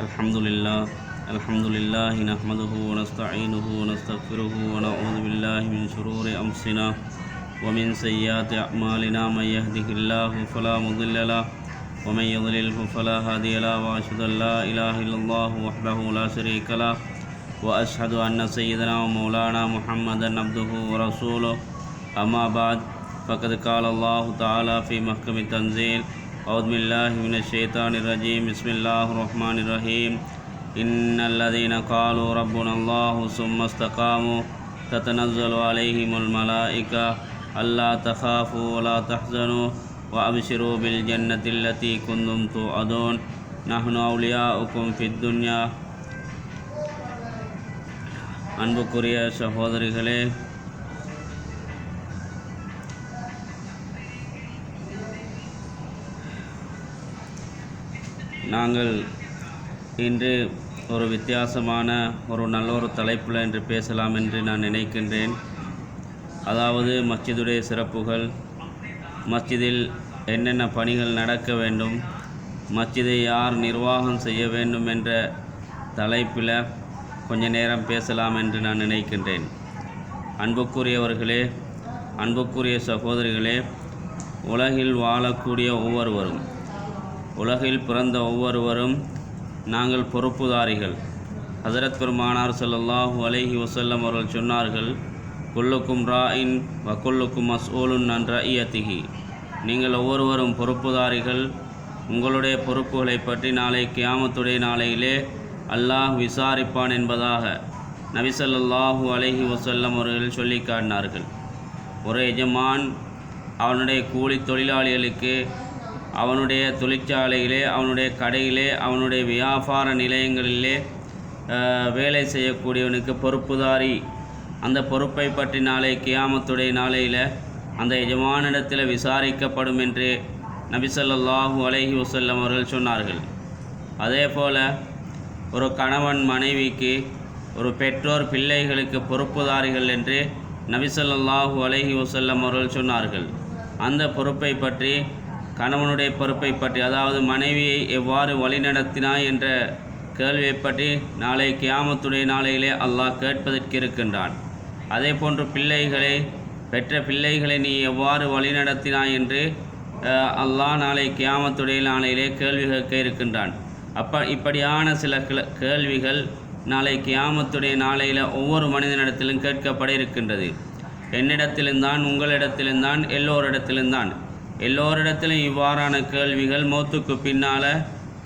الحمد لله الحمد لله نحمده ونستعينه ونستغفره ونعوذ بالله من شرور أنفسنا ومن سيئات أعمالنا. من يهده الله فلا مضل له ومن يضلله فلا هادي له وأشهد أن لا إله إلا الله وحده لا شريك له وأشهد أن سيدنا ومولانا محمدا عبده ورسوله. أما بعد فقد قال الله تعالى في محكم التنزيل أعوذ بالله من الشيطان الرجيم بسم الله الرحمن الرحيم إن الذين قالوا ربنا الله ثم استقاموا تتنزل عليهم الملائكة ألا تخافوا ولا تحزنوا وأبشروا بالجنة التي كنتم توعدون نحن أولياؤكم في الدنيا அன்புக்குரிய சகோதரிகளே நாங்கள் இன்று ஒரு வித்தியாசமான ஒரு நல்ல ஒரு தலைப்பில் என்று பேசலாம் என்று நான் நினைக்கின்றேன். அதாவது மஸ்ஜிதுடைய சிறப்புகள் மஸ்ஜிதில் என்னென்ன பணிகள் நடக்க வேண்டும் மஸ்ஜிதை யார் நிர்வாகம் செய்ய வேண்டும் என்ற தலைப்பில் கொஞ்ச நேரம் பேசலாம் என்று நான் நினைக்கின்றேன். அன்புக்குரியவர்களே அன்புக்குரிய சகோதரிகளே உலகில் வாழக்கூடிய ஒவ்வொருவரும் உலகில் பிறந்த ஒவ்வொருவரும் நாங்கள் பொறுப்புதாரிகள். ஹசரத் பெருமானார் ஸல்லல்லாஹு அலைஹி வசல்லம் அவர்கள் சொன்னார்கள் குல்லுக்கும் ராயின் வக்குல்லுக்கும் மஸ்ஊலுன் நன் இயத்திகி நீங்கள் ஒவ்வொருவரும் பொறுப்புதாரிகள். உங்களுடைய பொறுப்புகளை பற்றி நாளை கியாமத்துடைய நாளையிலே அல்லாஹ் விசாரிப்பான் என்பதாக நபிசல்லாஹூ அலைஹி வசல்லம் அவர்கள் சொல்லி காட்டினார்கள். ஒரு எஜமான் அவனுடைய கூலி தொழிலாளிகளுக்கு அவனுடைய தொழிற்சாலையிலே அவனுடைய கடையிலே அவனுடைய வியாபார நிலையங்களிலே வேலை செய்யக்கூடியவனுக்கு பொறுப்புதாரி. அந்த பொறுப்பை பற்றி நாளை கியாமத்துடைய நாளையில் அந்த எஜமானிடத்தில் விசாரிக்கப்படும் என்று நபிசல்லாஹு அலஹி வசல்லம் அவர்கள் சொன்னார்கள். அதே போல் ஒரு கணவன் மனைவிக்கு ஒரு பெற்றோர் பிள்ளைகளுக்கு பொறுப்புதாரிகள் என்று நபிசல்லாஹு அலஹி வசல்லம் அவர்கள் சொன்னார்கள். அந்த பொறுப்பை பற்றி கணவனுடைய பொறுப்பை பற்றி அதாவது மனைவியை எவ்வாறு வழிநடத்தினாய் என்ற கேள்வியை பற்றி நாளை கியாமத்துடைய நாளையிலே அல்லாஹ் கேட்பதற்கு இருக்கின்றான். அதே போன்று பிள்ளைகளை பெற்ற பிள்ளைகளை நீ எவ்வாறு வழிநடத்தினாய் என்று அல்லாஹ் நாளை கியாமத்துடைய நாளையிலே கேள்வி கேட்க இருக்கின்றான். அப்ப இப்படியான சில கேள்விகள் நாளை கியாமத்துடைய நாளையில் ஒவ்வொரு மனிதனிடத்திலும் கேட்கப்பட இருக்கின்றது. என்னிடத்திலும்தான் உங்களிடத்திலும் தான் எல்லோரிடத்திலும் எல்லோரிடத்திலும் இவ்வாறான கேள்விகள் மௌத்துக்கு பின்னால்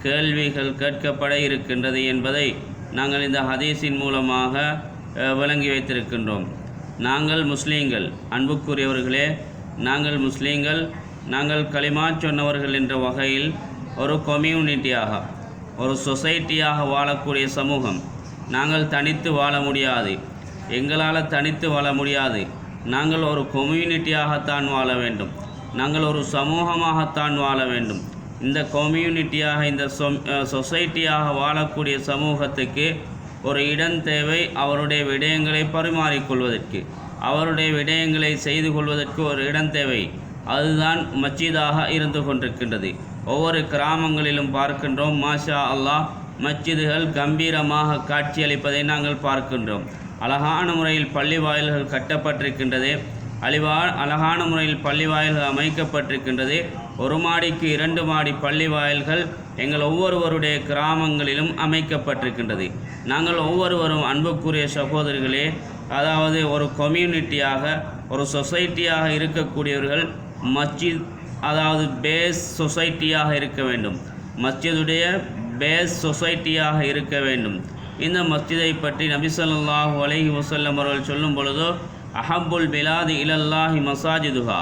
கேள்விகள் கேட்கப்பட இருக்கின்றது என்பதை நாங்கள் இந்த ஹதீஸின் மூலமாக விளங்கி வைத்திருக்கின்றோம். நாங்கள் முஸ்லீம்கள் அன்புக்குரியவர்களே நாங்கள் முஸ்லீம்கள் நாங்கள் களிமா சொன்னவர்கள் என்ற வகையில் ஒரு கம்யூனிட்டியாக ஒரு சொசைட்டியாக வாழக்கூடிய சமூகம். நாங்கள் தனித்து வாழ முடியாது. எங்களால் தனித்து வாழ முடியாது. நாங்கள் ஒரு கம்யூனிட்டியாகத்தான் வாழ வேண்டும். நாங்கள் ஒரு சமூகமாகத்தான் வாழ வேண்டும். இந்த கம்யூனிட்டியாக இந்த சொம் சொசைட்டியாக வாழக்கூடிய சமூகத்துக்கு ஒரு இடம் தேவை. அவருடைய விடயங்களை பரிமாறிக்கொள்வதற்கு அவருடைய விடயங்களை செய்து கொள்வதற்கு ஒரு இடம் தேவை. அதுதான் மச்சிதாக இருந்து கொண்டிருக்கின்றது. ஒவ்வொரு கிராமங்களிலும் பார்க்கின்றோம் மாஷா அல்லாஹ் மஸ்ஜிதுகள் கம்பீரமாக காட்சியளிப்பதை நாங்கள் பார்க்கின்றோம். அழகான முறையில் பள்ளி வாயில்கள் கட்டப்பட்டிருக்கின்றது. அழிவா அழகான முறையில் பள்ளி வாயில்கள் அமைக்கப்பட்டிருக்கின்றது. ஒரு மாடிக்கு இரண்டு மாடி பள்ளி வாயில்கள் எங்கள் ஒவ்வொருவருடைய கிராமங்களிலும் அமைக்கப்பட்டிருக்கின்றது. நாங்கள் ஒவ்வொருவரும் அன்புக்குரிய சகோதரிகளே அதாவது ஒரு கம்யூனிட்டியாக ஒரு சொசைட்டியாக இருக்கக்கூடியவர்கள் மஸ்ஜித் அதாவது பேஸ் சொசைட்டியாக இருக்க வேண்டும். மஸ்ஜிதுடைய பேஸ் சொசைட்டியாக இருக்க வேண்டும். இந்த மஸ்ஜிதை பற்றி நபி ஸல்லல்லாஹு அலைஹி அவர்கள் சொல்லும் பொழுதோ அஹபுல் பிலாது இலல்லாஹி மசாஜிதுஹா.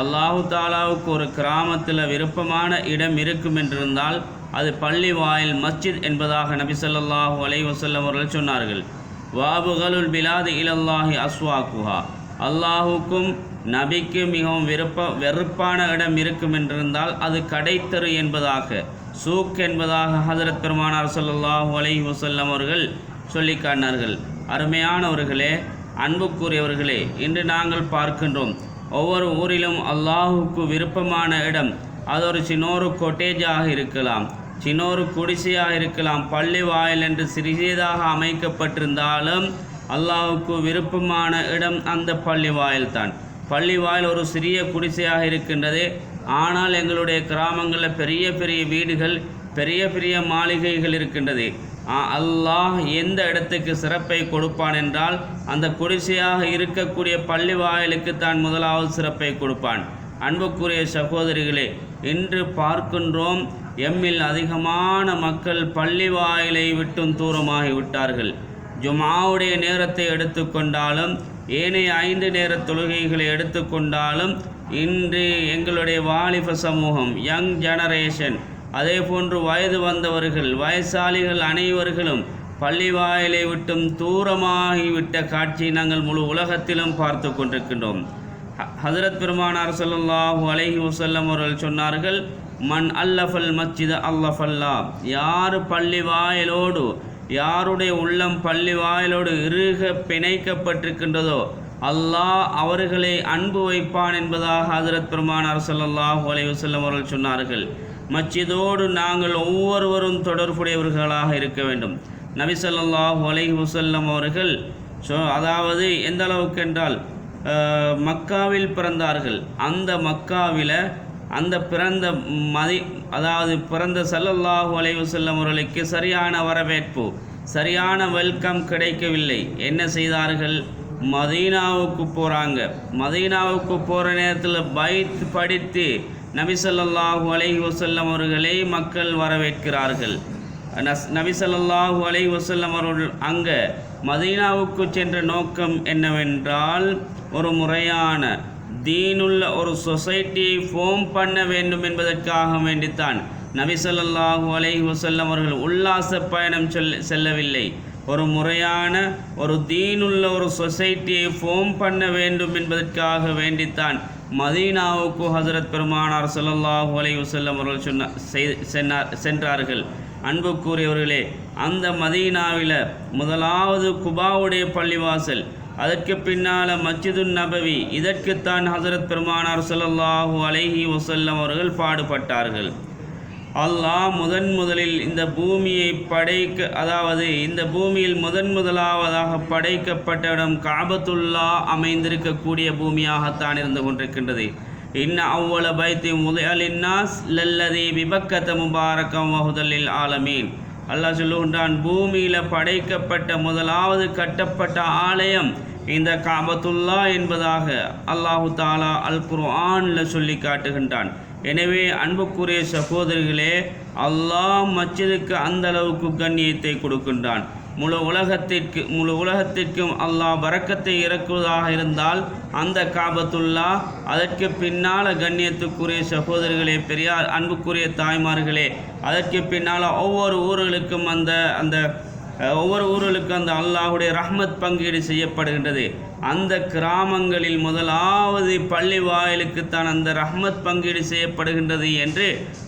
அல்லாஹு தாலாவுக்கு ஒரு கிராமத்தில் விருப்பமான இடம் இருக்கும் என்றிருந்தால் அது பள்ளி வாயில் மஸ்ஜித் என்பதாக நபி சொல்லாஹு அலை வசல்லம் அவர்கள் சொன்னார்கள். வாபுகலுல் பிலாது இலல்லாஹி அஸ்வாக்குஹா அல்லாஹுக்கும் நபிக்கு மிகவும் விருப்ப வெறுப்பான இடம் இருக்கும் என்றிருந்தால் அது கடைத்தரு என்பதாக சூக் என்பதாக ஹசரத் பெருமானார் ஸல்லல்லாஹு அலை வசல்லம் அவர்கள் சொல்லி காட்டினார்கள். அருமையானவர்களே அன்புக்குரியவர்களே இன்று நாங்கள் பார்க்கின்றோம் ஒவ்வொரு ஊரிலும் அல்லாஹுக்கு விருப்பமான இடம். அது ஒரு சின்னொரு கொட்டேஜாக இருக்கலாம் சின்னொரு குடிசையாக இருக்கலாம் பள்ளி வாயில் என்று சிறியதாக அமைக்கப்பட்டிருந்தாலும் அல்லாஹுக்கு விருப்பமான இடம் அந்த பள்ளி வாயில்தான். பள்ளி வாயில் ஒரு சிறிய குடிசையாக இருக்கின்றது. ஆனால் எங்களுடைய கிராமங்களில் பெரிய பெரிய வீடுகள் பெரிய பெரிய மாளிகைகள் இருக்கின்றது. அல்லாஹ் எந்த இடத்துக்கு சிறப்பை கொடுப்பான் என்றால் அந்த குடிசையாக இருக்கக்கூடிய பள்ளி வாயிலுக்கு தான் முதலாவது சிறப்பை கொடுப்பான். அன்புக்குரிய சகோதரிகளே இன்று பார்க்கின்றோம் எம்மில் அதிகமான மக்கள் பள்ளி வாயிலை விட்டும் தூரமாகி விட்டார்கள். ஜுமாவுடைய நேரத்தை எடுத்துக்கொண்டாலும் ஏனைய ஐந்து நேர தொழுகைகளை எடுத்துக்கொண்டாலும் இன்று எங்களுடைய வாலிப சமூகம் யங் ஜெனரேஷன் அதே போன்று வயது வந்தவர்கள் வயசாளிகள் அனைவர்களும் பள்ளி வாயிலை விட்டும் தூரமாகிவிட்ட காட்சியை நாங்கள் முழு உலகத்திலும் பார்த்து கொண்டிருக்கின்றோம். ஹ- பெருமானார் ஸல்லல்லாஹு அலஹி வசல்லம் அவர்கள் சொன்னார்கள் மன் அல்லஃபல் மச்சித அல்லஃபல்லா. யார் பள்ளி வாயிலோடு யாருடைய உள்ளம் பள்ளி வாயிலோடு இறுக பிணைக்கப்பட்டிருக்கின்றதோ அல்லாஹ் அவர்களை அன்பு வைப்பான் என்பதாக ஹசரத் பெருமானார் ஸல்லல்லாஹு அலஹி வசல்லம் அவர்கள் சொன்னார்கள். மச்சிதோடு நாங்கள் ஒவ்வொருவரும் தொடர்புடையவர்களாக இருக்க வேண்டும். நபிசல்லாஹ் ஸல்லல்லாஹு அலைஹி அவர்கள் ஸோ அதாவது எந்த அளவுக்கு என்றால் மக்காவில் பிறந்தார்கள். அந்த மக்காவில் அந்த பிறந்த மதி அதாவது பிறந்த ஸல்லல்லாஹு அலைஹி செல்லும் அவர்களுக்கு சரியான வரவேற்பு சரியான வெல்கம் கிடைக்கவில்லை. என்ன செய்தார்கள்? மதீனாவுக்கு போகிறாங்க மதீனாவுக்கு போகிற நேரத்தில் பைத் படித்து நபி அலை வசல்லம் அவர்களை மக்கள் வரவேற்கிறார்கள். நஸ் நபி ஸல்லல்லாஹு அலைஹி அவர்கள் அங்கே மதீனாவுக்கு சென்ற நோக்கம் என்னவென்றால் ஒரு முறையான தீனுள்ள ஒரு சொசைட்டியை ஃபார்ம் பண்ண வேண்டும் என்பதற்காக வேண்டித்தான். நபி அலை வசல்லம் அவர்கள் உல்லாச பயணம் செல் செல்லவில்லை. ஒரு முறையான ஒரு தீனுள்ள ஒரு சொசைட்டியை ஃபார்ம் பண்ண வேண்டும் என்பதற்காக வேண்டித்தான். மதீனாவுக்கு ஹசரத் பெருமானார் ஸல்லல்லாஹு அலை வசல்லம் அவர்கள் சொன்னார் செய்- சென்னார் சென்றார்கள். அன்புக்குரியவர்களே அந்த மதீனாவில் முதலாவது குபாவுடைய பள்ளிவாசல் அதற்கு பின்னால் மஸ்ஜிதுன் நபவி இதற்குத்தான் ஹசரத் பெருமானார் ஸல்லல்லாஹு அலைஹி வசல்லம் அவர்கள் பாடுபட்டார்கள். அல்லாஹ் முதன் முதலில் இந்த பூமியை படைக்க அதாவது இந்த பூமியில் முதன் முதலாவதாக படைக்கப்பட்ட இடம் காபத்துல்லா அமைந்திருக்கக்கூடிய பூமியாகத்தான் இருந்து கொண்டிருக்கின்றது. இன்ன அவ்வள பைத்தி முதலின்னாஸ் லல்லதி விபக்கத்த முபாரக்கம் வகுதலில் ஆலமீன். அல்லாஹ் சொல்லுகின்றான் பூமியில் படைக்கப்பட்ட முதலாவது கட்டப்பட்ட ஆலயம் இந்த காபத்துல்லா என்பதாக அல்லாஹு தாலா அல் குர்ஆனில் சொல்லி காட்டுகின்றான். எனவே அன்புக்குரிய சகோதரிகளே அல்லாஹ் மஸ்ஜிதுக்கு அந்த அளவுக்கு கண்ணியத்தை கொடுக்கின்றான். முழு உலகத்திற்கு முழு உலகத்திற்கும் அல்லாஹ் வரக்கத்தை இறக்குவதாக இருந்தால் அந்த காபத்துல்லா அதற்கு பின்னால் கண்ணியத்துக்குரிய சகோதரிகளே பெரியார் அன்புக்குரிய தாய்மார்களே அதற்கு பின்னால் ஒவ்வொரு ஊர்களுக்கும் அந்த அந்த ஒவ்வொரு ஊர்களுக்கும் அந்த அல்லாஹுடைய ரஹ்மத் பங்கீடு செய்யப்படுகின்றது. அந்த கிராமங்களில் முதலாவது பள்ளி வாயிலுக்குத்தான் அந்த ரஹ்மத் பங்கீடு செய்யப்படுகின்றது என்று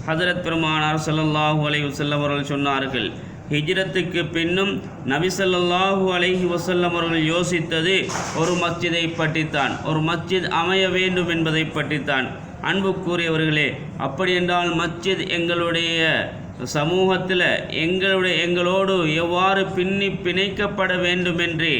ஹதரத் பெருமானார் ஸல்லல்லாஹு அலைஹி வசல்லம் அவர்கள் சொன்னார்கள். ஹிஜ்ரத்துக்கு பின்னும் நபிசல்லாஹூ ஸல்லல்லாஹு அலைஹி அவர்கள் யோசித்தது ஒரு மஸ்ஜிதை பற்றித்தான் ஒரு மஸ்ஜித் அமைய வேண்டும் என்பதை பற்றித்தான். அன்பு கூறியவர்களே அப்படியென்றால் மஸ்ஜித் எங்களுடைய சமூகத்தில் எங்களுடைய எங்களோடு எவ்வாறு பின்னி பிணைக்கப்பட வேண்டும் என்று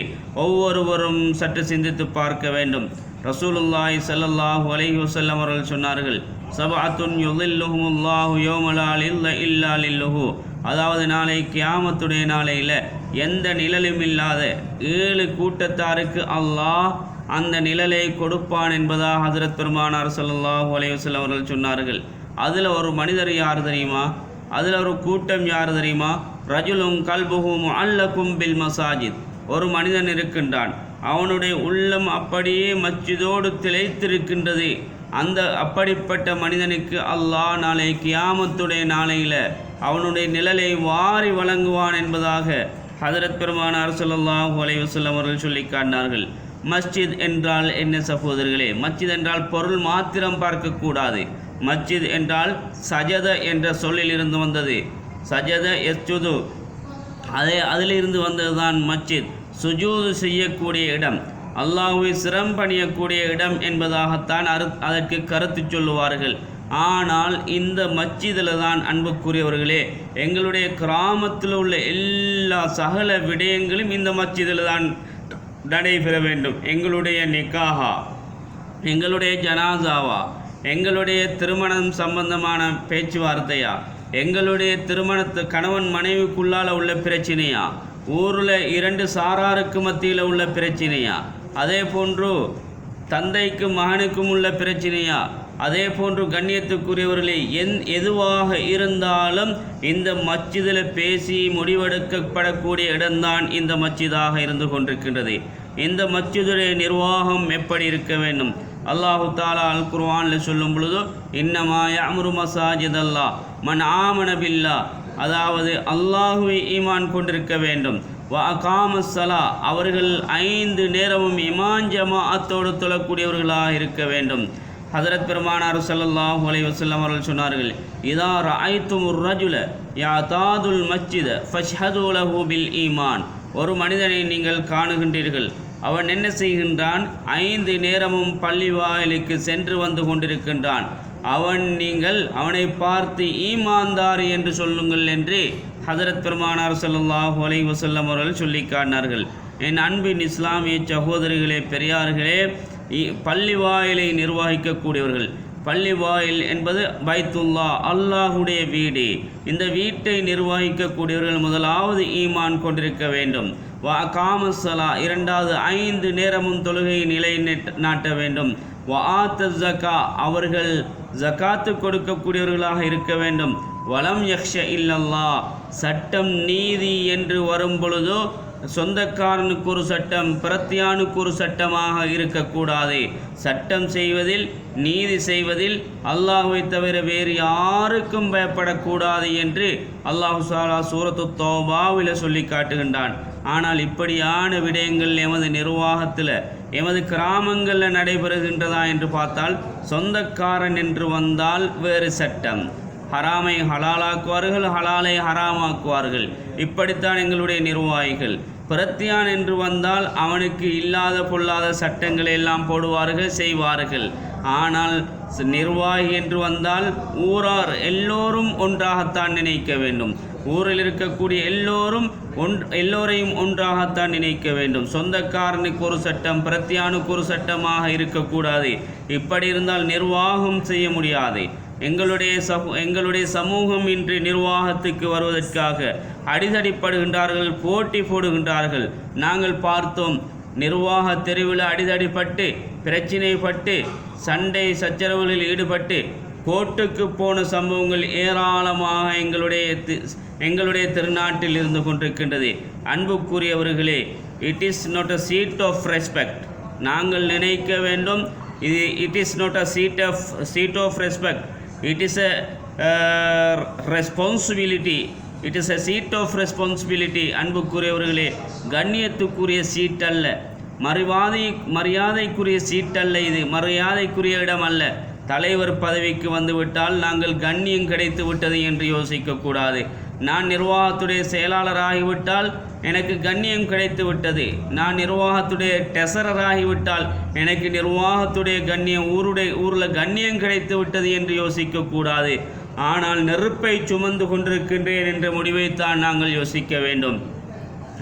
ஒவ்வொருவரும் சற்று சிந்தித்து பார்க்க வேண்டும். ரசூலுல்லாய் சல்லல்லாஹு அலைஹி வசல்லம் அவர்கள் சொன்னார்கள் சபாத்துன் யுதில்லுஹுமுல்லாஹு யோமலால் லில்ல இல்லா லில்லுஹு. அதாவது நாளை கியாமத்துடைய நாளையில் எந்த நிழலும் இல்லாத ஏழு கூட்டத்தாருக்கு அல்லாஹ் அந்த நிழலை கொடுப்பான் என்பதாக ஹசரத் பெருமானார் ஸல்லல்லாஹு அலைஹி அவர்கள் சொன்னார்கள். அதில் ஒரு மனிதர் யார் தெரியுமா? அதில் ஒரு கூட்டம் யார் தெரியுமா? ரஜுலும் கல்புகும் அல்லக்கும் பில் மசாஜித். ஒரு மனிதன் இருக்கின்றான். அவனுடைய உள்ளம் அப்படியே மஸ்ஜிதோடு திளைத்திருக்கின்றது. அந்த அப்படிப்பட்ட மனிதனுக்கு அல்லாஹ் நாளை கியாமத்துடைய நாளையில் அவனுடைய நிழலை வாரி வழங்குவான் என்பதாக ஹதரத் பெருமானார் ஸல்லல்லாஹு அலைஹி அவர்கள் சொல்லி காட்டினார்கள். மஸ்ஜித் என்றால் என்ன சகோதரர்களே? மஸ்ஜித் என்றால் பொருள் மாத்திரம் பார்க்கக்கூடாது. மஸ்ஜித் என்றால் சஜத என்ற சொல்லில் இருந்து வந்தது. சஜத எஸ்ஜுது அதே அதிலிருந்து வந்ததுதான் மஸ்ஜித். சுஜூது செய்யக்கூடிய இடம் அல்லாஹுவை சிரம் பணியக்கூடிய இடம் என்பதாகத்தான் அரு அதற்கு கருத்து சொல்லுவார்கள். ஆனால் இந்த மச்சிதில் தான் அன்புக்குரியவர்களே எங்களுடைய கிராமத்தில் உள்ள எல்லா சகல விடயங்களும் இந்த மச்சிதில் தான் நடைபெற வேண்டும். எங்களுடைய நிக்காஹா எங்களுடைய ஜனாசாவா எங்களுடைய திருமணம் சம்பந்தமான பேச்சுவார்த்தையா எங்களுடைய திருமணத்து கணவன் மனைவிக்குள்ளால் உள்ள பிரச்சனையா? ஊரில் இரண்டு சாராருக்கு மத்தியில் உள்ள பிரச்சனையா? அதே போன்று தந்தைக்கும் மகனுக்கும் உள்ள பிரச்சனையா? அதே போன்று கண்ணியத்துக்குரியவர்களே எந் எதுவாக இருந்தாலும் இந்த மச்சிதில் பேசி முடிவெடுக்கப்படக்கூடிய இடம்தான் இந்த மச்சிதாக இருந்து கொண்டிருக்கின்றது. இந்த மச்சிதுடைய நிர்வாகம் எப்படி இருக்க வேண்டும்? அல்லாஹு தாலா அல் குர்வானில் சொல்லும் பொழுது இன்னமாய அமரு மசாஜித் அல்லாஹ் மன் ஆமன பில்லா அதாவது அல்லாஹுவை ஈமான் கொண்டிருக்க வேண்டும். வ அகாமஸ்ஸலா அவர்கள் ஐந்து நேரமும் இமான் ஜமாஅத்தோடு தொழக்கூடியவர்களாக இருக்க வேண்டும். ஹதரத் பெருமானார் ஸல்லல்லாஹு அலைஹி வசல்லம் அவர்கள் சொன்னார்கள் இதா ரஅய்துமுர் ரஜுல யாதாதுல் மஸ்ஜித மச்சித லஹு பில் ஈமான். ஒரு மனிதனை நீங்கள் காணுகின்றீர்கள். அவன் என்ன செய்கின்றான்? ஐந்து நேரமும் பள்ளி வாயிலுக்கு சென்று வந்து கொண்டிருக்கின்றான். அவன் நீங்கள் அவனை பார்த்து ஈமாந்தார் என்று சொல்லுங்கள் என்று ஹதரத் பெருமானார் சல்லாஹ் ஒலை வசல்லம் அவர்கள் சொல்லி காட்டினார்கள். என் அன்பின் இஸ்லாமிய சகோதரிகளே பெரியார்களே இ- பள்ளி வாயிலை நிர்வகிக்கக்கூடியவர்கள் பள்ளி வாயில் என்பது பைத்துல்லா அல்லாஹுடைய வீடு. இந்த வீட்டை நிர்வகிக்கக்கூடியவர்கள் முதலாவது ஈமான் கொண்டிருக்க வேண்டும். வா காமசலா இரண்டாவது ஐந்து நேரமும் தொழுகை நிலை நாட்ட வேண்டும். வா ஆத்த ஜக்கா அவர்கள் ஜக்காத்து கொடுக்கக்கூடியவர்களாக இருக்க வேண்டும். வலம் யக்ஷ இல்லல்லா சட்டம் நீதி என்று வரும் பொழுதோ சொந்தக்காரனுக்கு ஒரு சட்டம் பிரத்தியானுக்கு ஒரு சட்டமாக இருக்கக்கூடாது. சட்டம் செய்வதில் நீதி செய்வதில் அல்லாஹுவை தவிர வேறு யாருக்கும் பயப்படக்கூடாது என்று அல்லாஹு சாலா சூரத்து தோபாவில் சொல்லி காட்டுகின்றான். ஆனால் இப்படியான விடயங்கள் எமது நிர்வாகத்தில் எமது கிராமங்களில் நடைபெறுகின்றதா என்று பார்த்தால் சொந்தக்காரன் என்று வந்தால் வேறு சட்டம். ஹராமை ஹலாலாக்குவார்கள் ஹலாலை ஹராமாக்குவார்கள். இப்படித்தான் எங்களுடைய நிர்வாகிகள். பிரத்தியான் என்று வந்தால் அவனுக்கு இல்லாத பொல்லாத சட்டங்களை எல்லாம் போடுவார்கள் செய்வார்கள். ஆனால் நிர்வாகி என்று வந்தால் ஊரார் எல்லோரும் ஒன்றாகத்தான் நினைக்க வேண்டும். ஊரில் இருக்கக்கூடிய எல்லோரும் ஒன் எல்லோரையும் ஒன்றாகத்தான் நினைக்க வேண்டும். சொந்தக்காரனுக்கு ஒரு சட்டம் பிரத்தியானுக்கு ஒரு சட்டமாக இருக்கக்கூடாது. இப்படி இருந்தால் நிர்வாகம் செய்ய முடியாது. எங்களுடைய சமூ எங்களுடைய சமூகம் இன்று நிர்வாகத்துக்கு வருவதற்காக அடிதடிப்படுகின்றார்கள் போட்டி போடுகின்றார்கள். நாங்கள் பார்த்தோம் நிர்வாக தெருவில் அடிதடிப்பட்டு பிரச்சினைப்பட்டு சண்டை சச்சரவுகளில் ஈடுபட்டு கோட்டுக்கு போன சம்பவங்கள் ஏராளமாக எங்களுடைய தி- எங்களுடைய திருநாட்டில் இருந்து கொண்டிருக்கின்றது. அன்புக்குரியவர்களே it is not a seat of respect நாங்கள் நினைக்க வேண்டும் இது it is not a seat of seat of respect it is a responsibility it is a seat of responsibility அன்புக்குரியவர்களே கண்ணியத்துக்குரிய சீட் அல்ல மரியாதை மரியாதைக்குரிய சீட் அல்ல இது. மரியாதைக்குரிய இடம் அல்ல தலைவர் பதவிக்கு வந்துவிட்டால் நாங்கள் கண்ணியம் கிடைத்து விட்டது என்று யோசிக்கக்கூடாது. நான் நிர்வாகத்துடைய செயலாளராகிவிட்டால் எனக்கு கண்ணியம் கிடைத்து விட்டது. நான் நிர்வாகத்துடைய டெசரர் ஆகிவிட்டால் எனக்கு நிர்வாகத்துடைய கண்ணியம் ஊருடைய ஊரில் கண்ணியம் கிடைத்து விட்டது என்று யோசிக்கக்கூடாது. ஆனால் நெருப்பை சுமந்து கொண்டிருக்கின்றேன் என்ற முடிவைத்தான் நாங்கள் யோசிக்க வேண்டும்.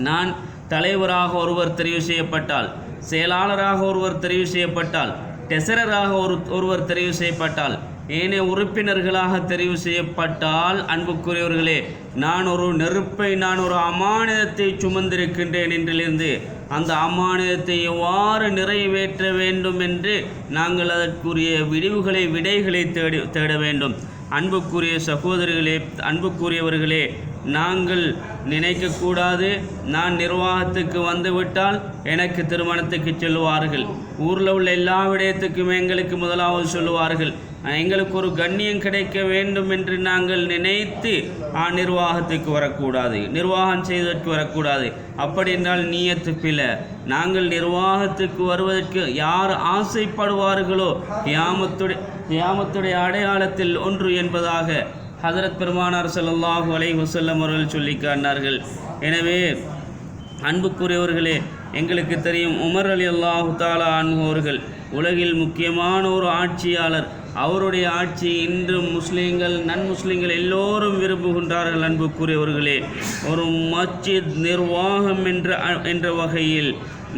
நான் தலைவராக ஒருவர் தெரிவு செய்யப்பட்டால் செயலாளராக ஒருவர் தெரிவு செய்யப்பட்டால் டெசரராக ஒரு ஒருவர் தெரிவு செய்யப்பட்டால் ஏனைய உறுப்பினர்களாக தெரிவு செய்யப்பட்டால் அன்புக்குரியவர்களே நான் ஒரு நெருப்பை நான் ஒரு அமானிதத்தை சுமந்திருக்கின்றேன் என்றிலிருந்து அந்த அமானிதத்தை எவ்வாறு நிறைவேற்ற வேண்டும் என்று நாங்கள் அதற்குரிய விடிவுகளை விடைகளை தேடி தேட வேண்டும். அன்புக்குரிய சகோதரிகளே அன்புக்குரியவர்களே நாங்கள் நினைக்கக்கூடாது. நான் நிர்வாகத்துக்கு வந்துவிட்டால் எனக்கு திருமணத்துக்கு சொல்லுவார்கள். ஊரில் உள்ள எல்லா விடயத்துக்கும் எங்களுக்கு முதலாவது சொல்லுவார்கள். எங்களுக்கு ஒரு கண்ணியம் கிடைக்க வேண்டும் என்று நாங்கள் நினைத்து ஆ நிர்வாகத்துக்கு வரக்கூடாது. நிர்வாகம் செய்வதற்கு வரக்கூடாது. அப்படி என்றால் நீயத்து பிழை. நாங்கள் நிர்வாகத்துக்கு வருவதற்கு யார் ஆசைப்படுவார்களோ கியாமத்துடைய கியாமத்துடைய அடையாளத்தில் ஒன்று என்பதாக ஹதரத் பெருமானார் ஸல்லல்லாஹு அலை வசல்லம் அவர்கள் சொல்லி காட்டினார்கள். எனவே அன்புக்குரியவர்களே எங்களுக்கு தெரியும் உமர் அலி அல்லாஹு தாலா அன்பவர்கள் உலகில் முக்கியமான ஒரு ஆட்சியாளர். அவருடைய ஆட்சி இன்று முஸ்லீம்கள் நன் முஸ்லீம்கள் எல்லோரும் விரும்புகின்றார்கள் அன்புக்குரியவர்களே. ஒரு மஸ்ஜித் நிர்வாகம் என்ற என்ற வகையில்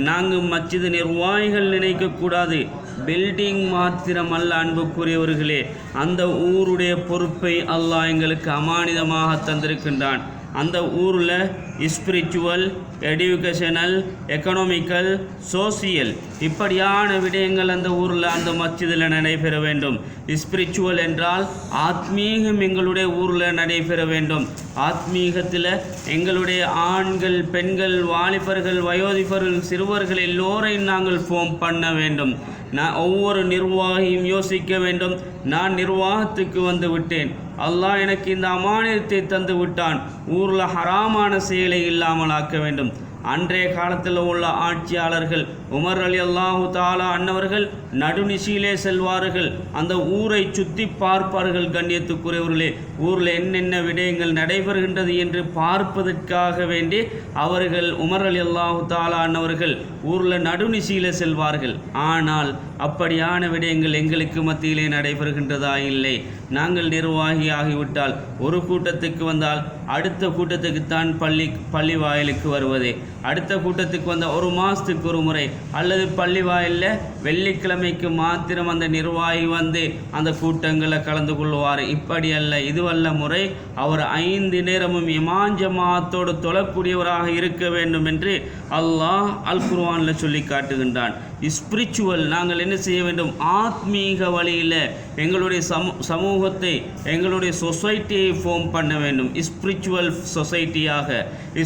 நாங்கள் மஸ்ஜித் நிர்வாகிகள் நினைக்கக்கூடாது. பில்டிங் மாத்திரம் அல்ல அன்புக்குரியவர்களே. அந்த ஊருடைய பொறுப்பை அல்லாஹ் எங்களுக்கு அமானிதமாக தந்திருக்கின்றான். அந்த ஊரில் ஸ்பிரிச்சுவல் எடுகேஷனல் எக்கனாமிக்கல் சோசியல் இப்படியான விடயங்கள் அந்த ஊரில் அந்த மஸ்ஜிதில் நடைபெற வேண்டும். ஸ்பிரிச்சுவல் என்றால் ஆத்மீகம் எங்களுடைய ஊரில் நடைபெற வேண்டும். ஆத்மீகத்தில் எங்களுடைய ஆண்கள் பெண்கள் வாலிபர்கள் வயோதிபர்கள் சிறுவர்கள் எல்லோரையும் நாங்கள் ஃபோம் பண்ண வேண்டும். நான் ஒவ்வொரு நிர்வாகியும் யோசிக்க வேண்டும். நான் நிர்வாகத்துக்கு வந்து விட்டேன். அல்லாஹ் எனக்கு இந்த அமானியத்தை தந்து விட்டான். ஊரில் ஹராமான செயல் இல்லாமல் ஆக்க வேண்டும் அன்றைய காலத்தில் உள்ள ஆட்சியாளர்கள் உமர் அலி அல்லாஹு தாலா அன்னவர்கள் நடுநிசியிலே செல்வார்கள். அந்த ஊரை சுற்றி பார்ப்பார்கள் கண்ணியத்துக்குரியவர்களே. ஊரில் என்னென்ன விடயங்கள் நடைபெறுகின்றது என்று பார்ப்பதற்காக வேண்டி அவர்கள் உமர் அலி அல்லாஹு தாலா அன்னவர்கள் ஊரில் நடுநிசையில் செல்வார்கள். ஆனால் அப்படியான விடயங்கள் எங்களுக்கு மத்தியிலே நடைபெறுகின்றதா இல்லை. நாங்கள் நிர்வாகி ஆகிவிட்டால் ஒரு கூட்டத்துக்கு வந்தால் அடுத்த கூட்டத்துக்குத்தான் பள்ளி பள்ளி வாயிலுக்கு வருவதே. அடுத்த கூட்டத்துக்கு வந்த ஒரு மாதத்துக்கு ஒரு முறை அல்லது பள்ளி வாயிலில் வெள்ளிக்கிழமைக்கு மாத்திரம் அந்த நிர்வாகி வந்து அந்த கூட்டங்களில் கலந்து கொள்வார் இப்படி அல்ல இதுவல்ல முறை அவர் ஐந்து நேரமும் இமாஞ்சமாத்தோடு தொழக்கூடியவராக இருக்க வேண்டும் என்று அல்லாஹ் அல் குர்வானில் சொல்லி காட்டுகின்றான். ஸ்பிரிச்சுவல் நாங்கள் என்ன செய்ய வேண்டும்? ஆத்மீக வழியில் எங்களுடைய சமூ சமூகத்தை எங்களுடைய சொசைட்டியை ஃபார்ம் பண்ண வேண்டும். ஸ்பிரிச்சுவல் சொசைட்டியாக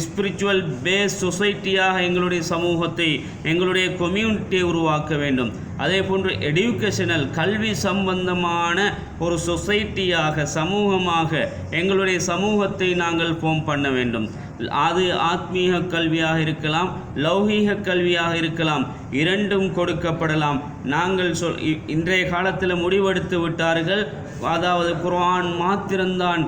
ஸ்பிரிச்சுவல் பேஸ் சொசைட்டியாக எங்களுடைய சமூகத்தை எங்களுடைய கொம்யூனிட்டியை உருவாக்க வேண்டும். அதே போன்று எடியூகேஷனல் கல்வி சம்பந்தமான ஒரு சொசைட்டியாக சமூகமாக எங்களுடைய சமூகத்தை நாங்கள் ஃபார்ம் பண்ண வேண்டும். அது ஆத்மீக கல்வியாக இருக்கலாம் லௌகீக கல்வியாக இருக்கலாம். இரண்டும் கொடுக்கப்படலாம். நாங்கள் சொல் இன்றைய காலத்தில் முடிவெடுத்து விட்டார்கள். அதாவது குர்ஆன் மாத்திரம்தான்.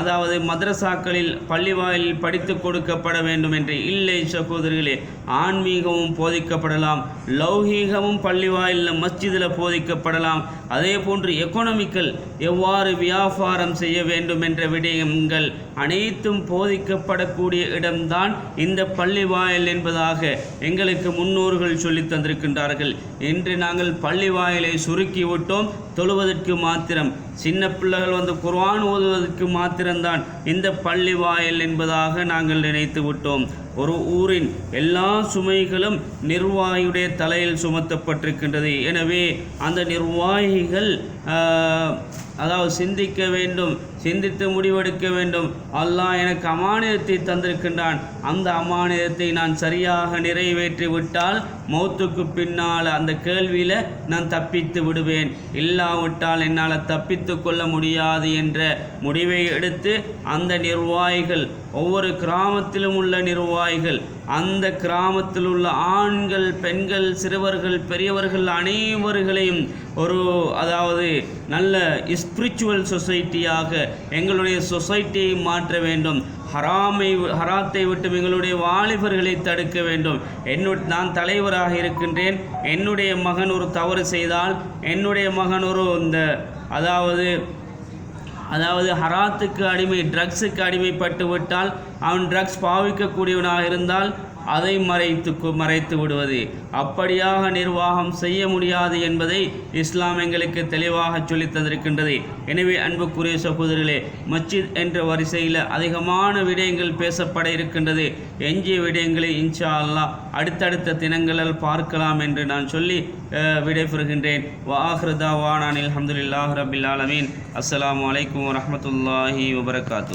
அதாவது மதரசாக்களில் பள்ளிவாயில் படித்து கொடுக்கப்பட வேண்டும் என்று இல்லை சகோதரர்களே ஆன்மீகமும் போதிக்கப்படலாம். லௌகீகமும் பள்ளிவாயிலில் மஸ்ஜிதில் போதிக்கப்படலாம். அதே போன்று எக்கனாமிக்கல் எவ்வாறு வியாபாரம் செய்ய வேண்டும் என்ற விடயங்கள் அனைத்தும் போதிக்கப்படக்கூடிய இடம்தான் இந்த பள்ளிவாயில் என்பதாக எங்களுக்கு முன்னோர்கள் சொல்லி தந்திருக்கின்றார்கள். இன்று நாங்கள் பள்ளி வாயிலை சுருக்கி விட்டோம். தொழுவதற்கு மாத்திரம். சின்ன பிள்ளைகள் வந்து குர்வான் ஓதுவதற்கு மாத்திரம்தான். இந்த பள்ளி வாயில் என்பதாக நாங்கள் நினைத்து விட்டோம். ஒரு ஊரின் எல்லா சுமைகளும் நிர்வாகியுடைய தலையில் சுமத்தப்பட்டிருக்கின்றது. எனவே அந்த நிர்வாகிகள் அதாவது சிந்திக்க வேண்டும். சிந்தித்து முடிவெடுக்க வேண்டும். அல்லாஹ் எனக்கு அமானியத்தை தந்திருக்கின்றான். அந்த அமானியத்தை நான் சரியாக நிறைவேற்றி விட்டால் மௌத்துக்கு பின்னால் அந்த கேள்வியில் நான் தப்பித்து விடுவேன். இல்லாவிட்டால் என்னால் தப்பித்து கொள்ள முடியாது என்ற முடிவை எடுத்து அந்த நிர்வாகிகள் ஒவ்வொரு கிராமத்திலும் உள்ள நிர்வாகிகள் அந்த கிராமத்தில் உள்ள ஆண்கள் பெண்கள் சிறுவர்கள் பெரியவர்கள் அனைவர்களையும் ஒரு அதாவது நல்ல ஸ்பிரிச்சுவல் சொசைட்டியாக எங்களுடைய சொசைட்டியை மாற்ற வேண்டும். ஹராமை ஹராத்தை விட்டு எங்களுடைய வாலிபர்களை தடுக்க வேண்டும். என்னுடைய நான் தலைவராக இருக்கின்றேன். என்னுடைய மகன் ஒரு தவறு செய்தால் என்னுடைய மகன் ஒரு இந்த அதாவது அதாவது ஹராத்துக்கு அடிமை ட்ரக்ஸுக்கு அடிமைப்பட்டு விட்டால் அவன் ட்ரக்ஸ் பாவிக்கக்கூடியவனாக இருந்தால் அதை மறைத்து மறைத்து விடுவது. அப்படியாக நிர்வாகம் செய்ய முடியாது என்பதை இஸ்லாம் எங்களுக்கு தெளிவாக சொல்லித் தந்திருக்கின்றது. எனவே அன்புக்குரிய சகோதரிகளே மச்சித் என்ற வரிசையில் அதிகமான விடயங்கள் பேசப்பட இருக்கின்றது. எஞ்சிய விடயங்களை இன்ஷா அல்லாஹ் அடுத்தடுத்த தினங்களில் பார்க்கலாம் என்று நான் சொல்லி விடைபெறுகின்றேன். வாஹ்ருதா வானானில் அஹமதுல்லாஹ் ரபில் ஆலமீன். அஸ்லாம் அலைக்கும் வரமத்துல்லாஹி வபரகாத்து.